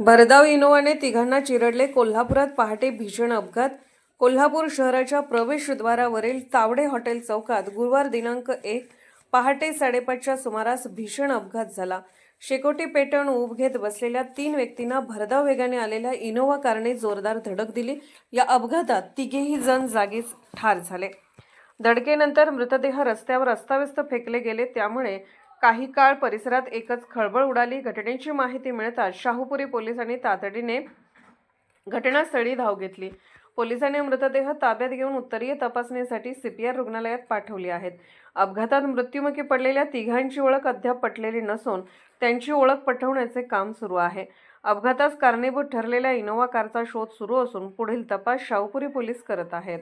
भरधाव इनोवाने तिघांना चिरडले कोल्हापुरात पहाटे भीषण अपघात. कोल्हापूर शहराच्या प्रवेशद्वारावरील तावडे हॉटेल चौकात गुरुवार दिनांक एक पहाटे साडेपाचच्या सुमारास भीषण अपघात झाला. शेकोटी पेटण ऊब घेत बसलेल्या तीन व्यक्तींना भरधाव वेगाने आलेल्या इनोवा कारने जोरदार धडक दिली. या अपघातात तिघेही जण जागीच ठार झाले. धडकेनंतर मृतदेह रस्त्यावर अस्ताव्यस्त फेकले गेले. त्यामुळे काही काळ परिसरात एकच खळबळ उडाली. घटनेची माहिती मिळताच शाहूपुरी पोलिसांनी तातडीने घटनास्थळी धाव घेतली. पोलिसांनी मृतदेह ताब्यात घेऊन उत्तरीय तपासणीसाठी सीपीआर रुग्णालयात पाठवले आहेत. अपघातात मृत्युमुखी पडलेल्या तिघांची ओळख अद्याप पटलेली नसून त्यांची ओळख पटवण्याचे काम सुरू आहे. अपघातास कारणीभूत ठरलेल्या इनोव्हा कारचा शोध सुरू असून पुढील तपास शाहूपुरी पोलीस करत आहेत.